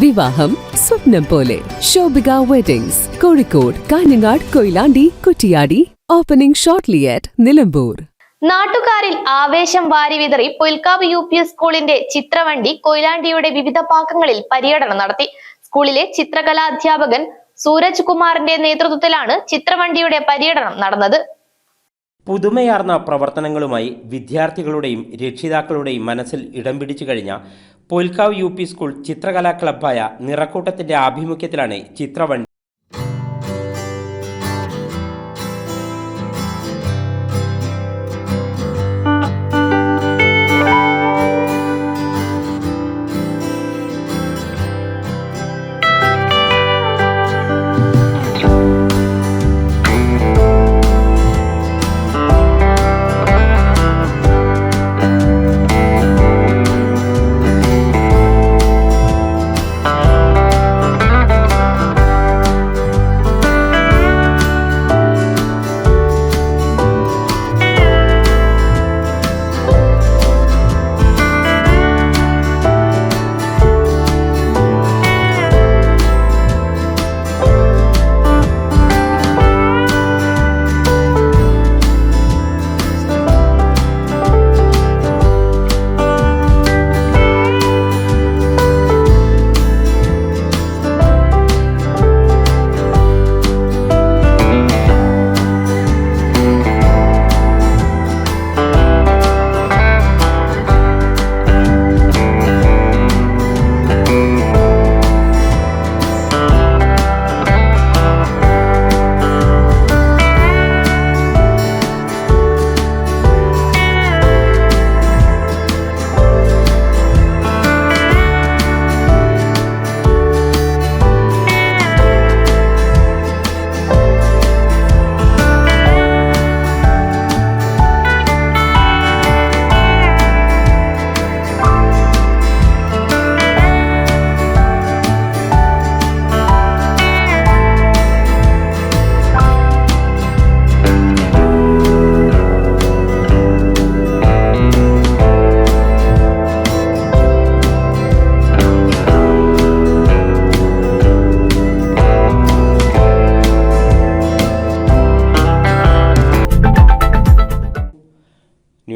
വിവാഹം സ്വപ്നം പോലെ. Shobhika weddings Kozhikode Kanhangad Koyilandy Kuttiady opening shortly at Nilambur. നാട്ടുകാരിൽ ആവേശം വാരിവിതറി പൊൽക്കാവ് യു പി സ്കൂളിന്റെ ചിത്രവണ്ടി കൊയിലാണ്ടിയുടെ വിവിധ ഭാഗങ്ങളിൽ പര്യടനം നടത്തി. സ്കൂളിലെ ചിത്രകലാധ്യാപകൻ സൂരജ് കുമാറിന്റെ നേതൃത്വത്തിലാണ് ചിത്രവണ്ടിയുടെ പര്യടനം നടന്നത്. പുതുമയാർന്ന പ്രവർത്തനങ്ങളുമായി വിദ്യാർത്ഥികളുടെയും രക്ഷിതാക്കളുടെയും മനസ്സിൽ ഇടം പിടിച്ചു കഴിഞ്ഞ പൊൽക്കാവ് യു പി സ്കൂൾ ചിത്രകലാ ക്ലബ്ബായ നിറക്കൂട്ടത്തിന്റെ ആഭിമുഖ്യത്തിലാണ് ചിത്രവണ്ടി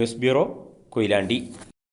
ന്യൂസ് ബ്യൂറോ കൊയിലാണ്ടി